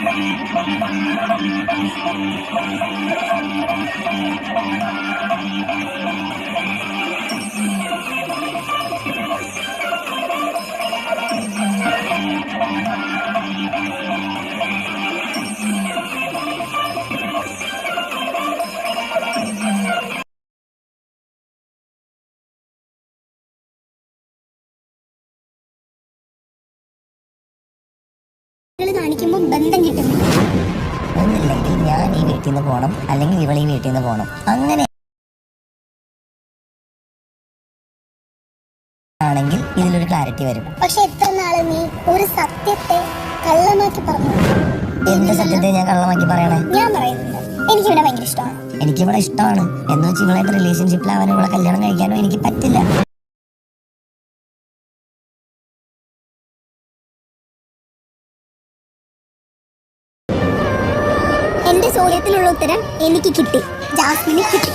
Thank you. കാണിക്കുമ്പോൾ ബന്ധം ഒന്നില്ലെങ്കിൽ ഞാൻ ഈ വീട്ടിൽ നിന്ന് പോകണം അല്ലെങ്കിൽ ഇവൾ ഈ വീട്ടിൽ നിന്ന് പോകണം അങ്ങനെ ആണെങ്കിൽ ഇതിലൊരു ക്ലാരിറ്റി വരും. പക്ഷെ എത്ര നാൾ നീ ഒരു സത്യത്തെ കള്ളമാക്കി പറഞ്ഞു? എന്ത് സത്യത്തെ ഞാൻ കള്ളമാക്കി പറയണേ? ഞാൻ പറയുന്നുണ്ട് എനിക്ക് ഇവനെ ഭയങ്കര ഇഷ്ടമാണ്. എനിക്കിവിടെ ഇഷ്ടമാണ്. എന്ന് വെച്ച് ഇവളായിട്ട് അവനെ ഇവിടെ കല്യാണം കഴിക്കാനോ എനിക്ക് പറ്റില്ല. ചോദ്യത്തിനുള്ള ഉത്തരം എനിക്ക് കിട്ടി. ജാസ്മിന് കിട്ടി.